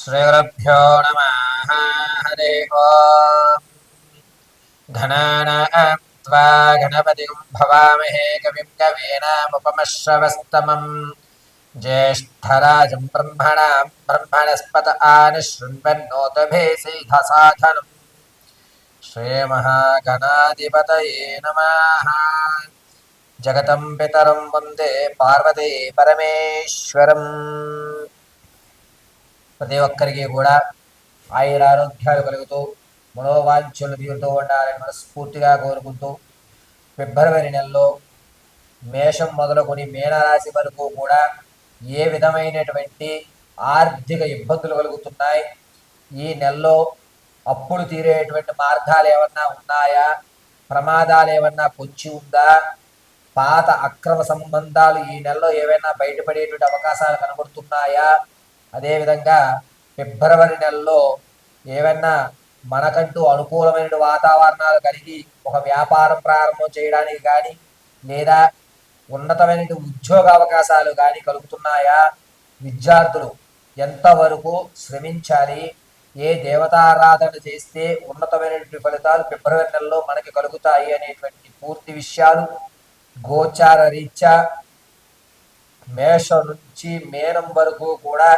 श्रीगुरुभ्यो नमः हरे ओम् घनानां त्वा गणपतिं भवामहे कविं कवीनामुपमश्रवस्तमं ज्येष्ठराजं ब्रह्मणां ब्रह्मणस्पत आनिशृण्वन्नोतभेसीधसाधनं श्रीमहागणाधिपतये नमः जगतं पितरं वन्दे पार्वती परमेश्वरम् ప్రతి ఒక్కరికి కూడా ఆయుర ఆరోగ్యాలు కలుగుతూ మనోవాంఛలు తీరుతూ ఉండాలని మనస్ఫూర్తిగా కోరుకుంటూ ఫిబ్రవరి నెలలో మేషం మొదలుకొని మీనరాశి వరకు కూడా ఏ విధమైనటువంటి ఆర్థిక ఇబ్బందులు కలుగుతున్నాయి? ఈ నెలలో అప్పులు తీరేటువంటి మార్గాలు ఏమన్నా ఉన్నాయా? ప్రమాదాలు ఏమన్నా పొంచి ఉందా? పాత అక్రమ సంబంధాలు ఈ నెలలో ఏవైనా బయటపడేటువంటి అవకాశాలు కనబడుతున్నాయా? అదేవిధంగా ఫిబ్రవరి నెలలో ఏవైనా మనకంటూ అనుకూలమైన వాతావరణాలు కలిగి ఒక వ్యాపారం ప్రారంభం చేయడానికి కానీ లేదా ఉన్నతమైన ఉద్యోగ అవకాశాలు కానీ కలుగుతున్నాయా? విద్యార్థులు ఎంతవరకు శ్రమించాలి? ఏ దేవతారాధన చేస్తే ఉన్నతమైనటువంటి ఫలితాలు ఫిబ్రవరి నెలలో మనకి కలుగుతాయి అనేటువంటి పూర్తి విషయాలు గోచార రీత్యా మేష నుంచి మేనం వరకు కూడా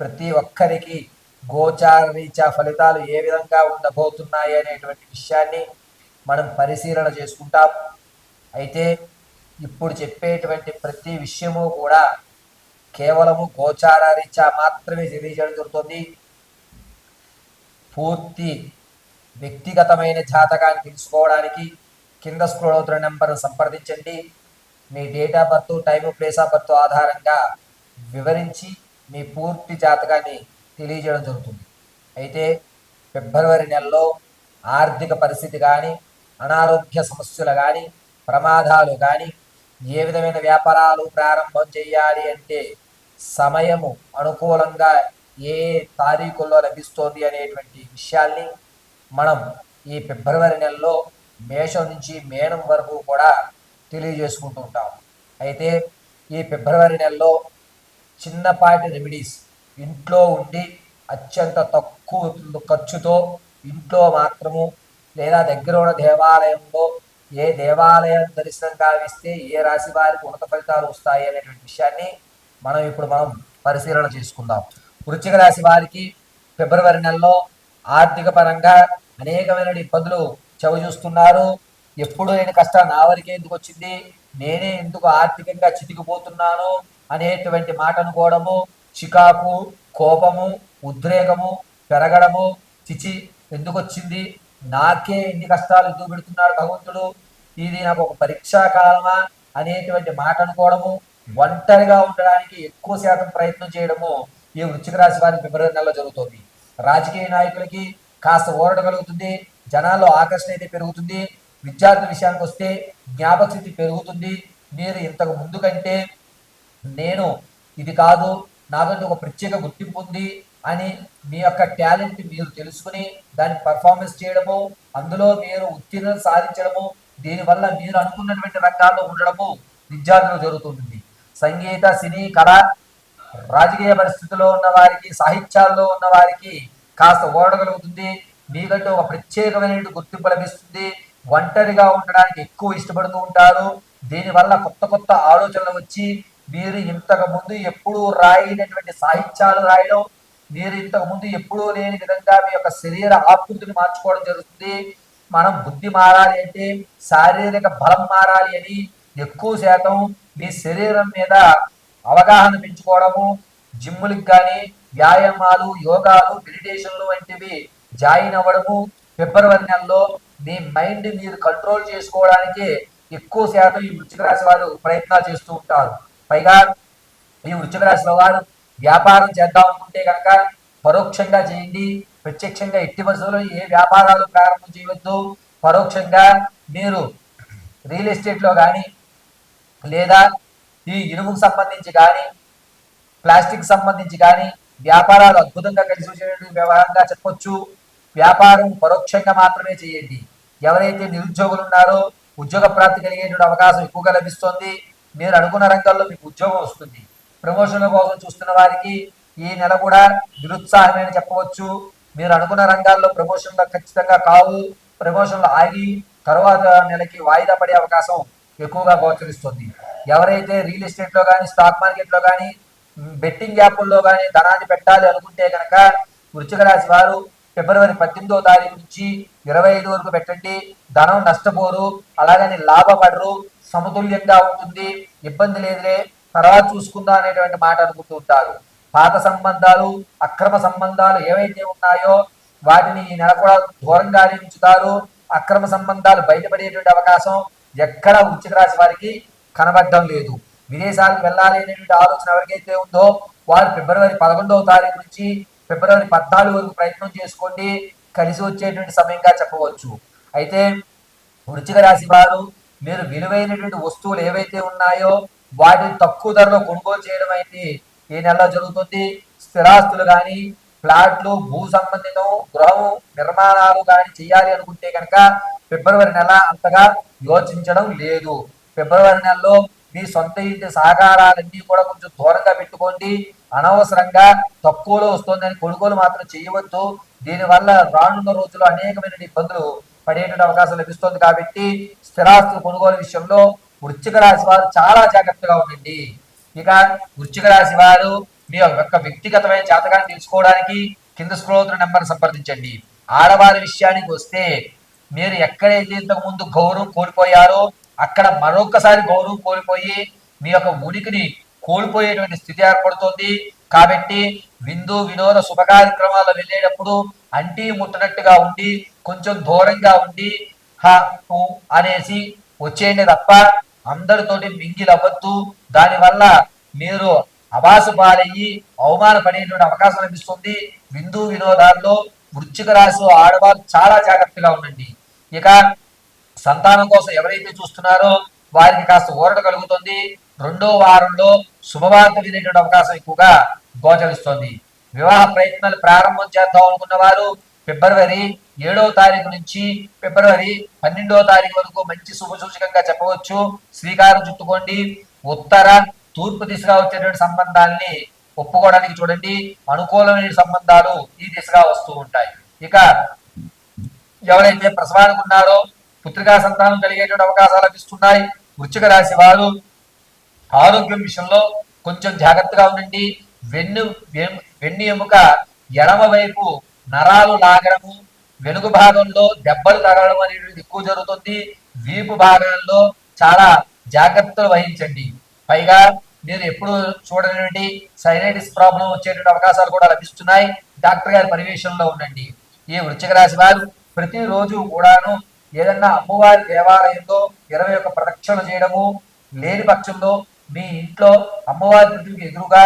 ప్రతి ఒక్కరికి గోచార రీత్యా ఫలితాలు ఏ విధంగా ఉండబోతున్నాయి అనేటువంటి విషయాన్ని మనం పరిశీలన చేసుకుంటాం. అయితే ఇప్పుడు చెప్పేటువంటి ప్రతి విషయము కూడా కేవలము గోచార రీత్యా మాత్రమే తెలియజేయడం జరుగుతుంది. పూర్తి వ్యక్తిగతమైన జాతకాన్ని తెలుసుకోవడానికి కింద స్క్రోల్ అవుతున్న నెంబర్ను సంప్రదించండి. మీ date of birth time place of birth ఆధారంగా వివరించి మీ పూర్తి జాతకాన్ని తెలియజేయడం జరుగుతుంది. అయితే ఫిబ్రవరి నెలలో ఆర్థిక పరిస్థితి కానీ అనారోగ్య సమస్యలు కానీ ప్రమాదాలు కానీ ఏ విధమైన వ్యాపారాలు ప్రారంభం చేయాలి అంటే సమయము అనుకూలంగా ఏ తారీఖుల్లో లభిస్తోంది అనేటువంటి విషయాల్ని మనం ఈ ఫిబ్రవరి నెలలో మేషం నుంచి మేనం వరకు కూడా తెలియజేసుకుంటూ ఉంటాం. అయితే ఈ ఫిబ్రవరి నెలలో చిన్నపాటి రెమెడీస్ ఇంట్లో ఉండి అత్యంత తక్కువ ఖర్చుతో ఇంట్లో మాత్రము లేదా దగ్గర ఉన్న దేవాలయంలో ఏ దేవాలయం దర్శనం కావిస్తే ఏ రాశి వారికి ఉన్నత ఫలితాలు వస్తాయి అనేటువంటి విషయాన్ని మనం ఇప్పుడు మనం పరిశీలన చేసుకుందాం. వృశ్చిక రాశి వారికి ఫిబ్రవరి నెలలో ఆర్థిక పరంగా అనేకమైన ఇబ్బందులు చవి చూస్తున్నారు ఎప్పుడు లేని కష్టం నా వరకే ఎందుకు వచ్చింది? నేనే ఎందుకు ఆర్థికంగా చితికిపోతున్నాను? అనేటువంటి మాట అనుకోవడము చికాకు కోపము ఉద్రేకము పెరగడము చిచి ఎందుకు వచ్చింది నాకే ఎన్ని కష్టాలు ఎందుకు పెడుతున్నాడు భగవంతుడు? ఇది నాకు ఒక పరీక్షా కాలమా? అనేటువంటి మాట అనుకోవడము ఒంటరిగా ఉండడానికి ఎక్కువ శాతం ప్రయత్నం చేయడము ఈ వృశ్చిక రాశి వారి ఫిబ్రవరి నెలలో జరుగుతుంది. రాజకీయ నాయకులకి కాస్త ఊరట కలుగుతుంది జనాల్లో ఆకర్షణ అయితే పెరుగుతుంది. విద్యార్థుల విషయానికి వస్తే జ్ఞాపక స్థితి పెరుగుతుంది. మీరు ఇంతకు ముందు కంటే నేను ఇది కాదు నాకంటే ఒక ప్రత్యేక గుర్తింపు ఉంది అని మీ యొక్క టాలెంట్ మీరు తెలుసుకుని దాన్ని పర్ఫార్మెన్స్ చేయడము అందులో మీరు ఉత్తీర్ణత సాధించడము దీనివల్ల మీరు అనుకున్నటువంటి రంగాల్లో ఉండడము విద్యార్థులు జరుగుతుంది సంగీత సినీ కళ రాజకీయ పరిస్థితుల్లో ఉన్న వారికి సాహిత్యాల్లో ఉన్న వారికి కాస్త ఓడగలుగుతుంది. మీకంటే ఒక ప్రత్యేకమైన గుర్తింపు లభిస్తుంది. ఒంటరిగా ఉండడానికి ఎక్కువ ఇష్టపడుతూ ఉంటారు. దీనివల్ల కొత్త కొత్త ఆలోచనలు వచ్చి మీరు ఇంతకు ముందు ఎప్పుడూ రాయినటువంటి సాహిత్యాలు రాయడం మీరు ఇంతకు ముందు ఎప్పుడూ లేని విధంగా మీ యొక్క శరీర ఆకృతిని మార్చుకోవడం జరుగుతుంది. మనం బుద్ధి మారాలి అంటే శారీరక బలం మారాలి అని ఎక్కువ శాతం మీ శరీరం మీద అవగాహన పెంచుకోవడము జిమ్ములకు కానీ వ్యాయామాలు యోగాలు మెడిటేషన్లు వంటివి జాయిన్ అవ్వడము ఫిబ్రవరి నెలలో మీ మైండ్ మీరు కంట్రోల్ చేసుకోవడానికి ఎక్కువ శాతం ఈ వృశ్చిక రాశి వారు ప్రయత్నాలు చేస్తూ ఉంటారు. పైగా ఈ వృచ్చిక రాశిలో వారు వ్యాపారం చేద్దాం అనుకుంటే కనుక పరోక్షంగా చేయండి. ప్రత్యక్షంగా ఎట్టి పరిస్థితుల్లో ఏ వ్యాపారాలు ప్రారంభం చేయవద్దు. పరోక్షంగా మీరు రియల్ ఎస్టేట్లో కానీ లేదా ఈ ఇనుముకు సంబంధించి కానీ ప్లాస్టిక్ సంబంధించి కానీ వ్యాపారాలు అద్భుతంగా కలిసి వచ్చేటువంటి వ్యవహారంగా చెప్పొచ్చు. వ్యాపారం పరోక్షంగా మాత్రమే చేయండి. ఎవరైతే నిరుద్యోగులు ఉన్నారో ఉద్యోగ ప్రాప్తి కలిగేటువంటి అవకాశం ఎక్కువగా లభిస్తుంది. మీరు అనుకున్న రంగాల్లో మీకు ఉద్యోగం వస్తుంది. ప్రమోషన్ల కోసం చూస్తున్న వారికి ఈ నెల కూడా నిరుత్సాహమే అని చెప్పవచ్చు. మీరు అనుకున్న రంగాల్లో ప్రమోషన్లు ఖచ్చితంగా కావు. ప్రమోషన్లు ఆగి తర్వాత నెలకి వాయిదా పడే అవకాశం ఎక్కువగా గోచరిస్తుంది. ఎవరైతే రియల్ ఎస్టేట్లో కానీ స్టాక్ మార్కెట్లో కానీ బెట్టింగ్ యాప్ల్లో కానీ ధనాన్ని పెట్టాలి అనుకుంటే కనుక వృచ్చిక రాశి వారు ఫిబ్రవరి పద్దెనిమిదో తారీఖు నుంచి ఇరవై ఐదు వరకు పెట్టండి. ధనం నష్టపోరు అలాగని లాభపడరు. సమతుల్యంగా ఉంటుంది. ఇబ్బంది లేదులే. తర్వాత చూసుకుందాం అనేటువంటి మాట అనుకుంటూ ఉంటారు. పాత సంబంధాలు అక్రమ సంబంధాలు ఏవైతే ఉన్నాయో వాటిని ఈ నెల కూడా దూరంగానే ఉంచుతారు అక్రమ సంబంధాలు బయటపడేటువంటి అవకాశం ఎక్కడ వృచ్చిక రాశి వారికి కనబడడం లేదు. విదేశాలకు వెళ్ళాలి అనేటువంటి ఆలోచన ఎవరికైతే ఉందో వారు ఫిబ్రవరి పదకొండవ తారీఖు నుంచి ఫిబ్రవరి పద్నాలుగు వరకు ప్రయత్నం చేసుకోండి. కలిసి వచ్చేటువంటి సమయంగా చెప్పవచ్చు. అయితే వృచ్చిక రాశి వారు మీరు విలువైనటువంటి వస్తువులు ఏవైతే ఉన్నాయో వాటిని తక్కువ ధరలో కొనుగోలు చేయడం అయితే ఈ నెలలో జరుగుతుంది. స్థిరాస్తులు కానీ ఫ్లాట్లు భూ సంబంధితం గృహం నిర్మాణాలు కానీ చేయాలి అనుకుంటే కనుక ఫిబ్రవరి నెల అంతగా యోచించడం లేదు. ఫిబ్రవరి నెలలో మీ సొంత ఇంటి సహకారాలన్నీ కూడా కొంచెం దూరంగా పెట్టుకోండి. అనవసరంగా తక్కువలో వస్తుందని కొనుగోలు మాత్రం చేయవద్దు. దీనివల్ల రానున్న రోజుల్లో అనేకమైన ఇబ్బందులు పడేటువంటి అవకాశం లభిస్తుంది కాబట్టి స్థిరాస్తుల కొనుగోలు విషయంలో వృశ్చిక రాశి వారు చాలా జాగ్రత్తగా ఉండండి. ఇక వృశ్చిక రాశి వారు మీ యొక్క వ్యక్తిగతమైన జాతకాన్ని తెలుసుకోవడానికి కింద స్క్రోల్ నెంబర్ సంప్రదించండి. ఆడవారి విషయానికి వస్తే మీరు ఎక్కడైతే ఇంతకు ముందు గౌరవం కోల్పోయారో అక్కడ మరొకసారి గౌరవం కోల్పోయి మీ యొక్క ఉనికిని కోల్పోయేటువంటి స్థితి ఏర్పడుతుంది. కాబట్టి విందు వినోద శుభ కార్యక్రమాలు వెళ్ళేటప్పుడు అంటీ ముట్టనట్టుగా ఉండి కొంచెం దూరంగా ఉండి హ హు అనేసి వచ్చేయండి తప్ప అందరితోటి మింగిలవ్వద్దు దానివల్ల మీరు అవాసు పాలయ్యి అవమానపడేటువంటి అవకాశం లభిస్తుంది. విందు వినోదాల్లో వృచ్చిక రాశి ఆడవాళ్ళు చాలా జాగ్రత్తగా ఉండండి. ఇక సంతానం కోసం ఎవరైతే చూస్తున్నారో వారికి కాస్త ఊరట కలుగుతుంది. రెండో వారంలో శుభవార్త వినేటువంటి అవకాశం ఎక్కువగా గోచరిస్తోంది. వివాహ ప్రయత్నాలు ప్రారంభం చేద్దాం అనుకున్న వారు ఫిబ్రవరి ఏడవ తారీఖు నుంచి ఫిబ్రవరి పన్నెండవ తారీఖు వరకు మంచి శుభ సూచకంగా చెప్పవచ్చు. శ్రీకారం చుట్టుకోండి. ఉత్తర తూర్పు దిశగా వచ్చేటువంటి సంబంధాల్ని ఒప్పుకోవడానికి చూడండి. అనుకూలమైన సంబంధాలు ఈ దిశగా వస్తూ ఉంటాయి. ఇక ఎవరైతే ప్రసవానికి ఉన్నారో పుత్రికా సంతానం కలిగేటువంటి అవకాశాలు లభిస్తున్నాయి. వృచ్చిక రాశి వారు ఆరోగ్యం విషయంలో కొంచెం జాగ్రత్తగా ఉండండి. వెన్ను వెన్ను ఎముక ఎడమ వైపు నరాలు లాగడము వెనుక భాగంలో దెబ్బలు తగలడం అనేది ఎక్కువ జరుగుతుంది. వీపు భాగంలో చాలా జాగ్రత్తలు వహించండి. పైగా మీరు ఎప్పుడు చూడనివ్వండి సైనైటిస్ ప్రాబ్లం వచ్చేటువంటి అవకాశాలు కూడా లభిస్తున్నాయి. డాక్టర్ గారి పర్యవేక్షణలో ఉండండి. ఈ వృశ్చిక రాశి వారు ప్రతిరోజు కూడాను ఏదన్నా అమ్మవారి దేవాలయంలో ఇరవై ఒక్క ప్రదక్షిణలు చేయడము లేని పక్షంలో మీ ఇంట్లో అమ్మవారి ప్రతికి ఎదురుగా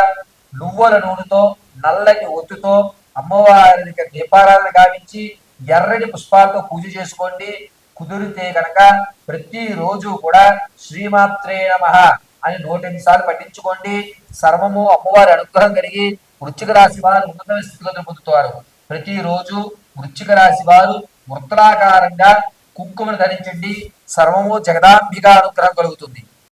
నువ్వుల నూనెతో నల్లటి ఒత్తుతో అమ్మవారికి దీపారాలను గావించి ఎర్రటి పుష్పాలతో పూజ చేసుకోండి. కుదిరితే కనుక ప్రతి రోజు కూడా శ్రీమాత్రే నమ అని నూటెనిమిది సార్లు పఠించుకోండి. సర్వము అమ్మవారి అనుగ్రహం కలిగి వృచ్చిక రాశి వారు ఉన్నత స్థితిలో పొందుతారు ప్రతిరోజు వృచ్చిక రాశి వారు వృత్తరాకారంగా కుంకుమను ధరించండి. సర్వము జగదాంబిక అనుగ్రహం కలుగుతుంది.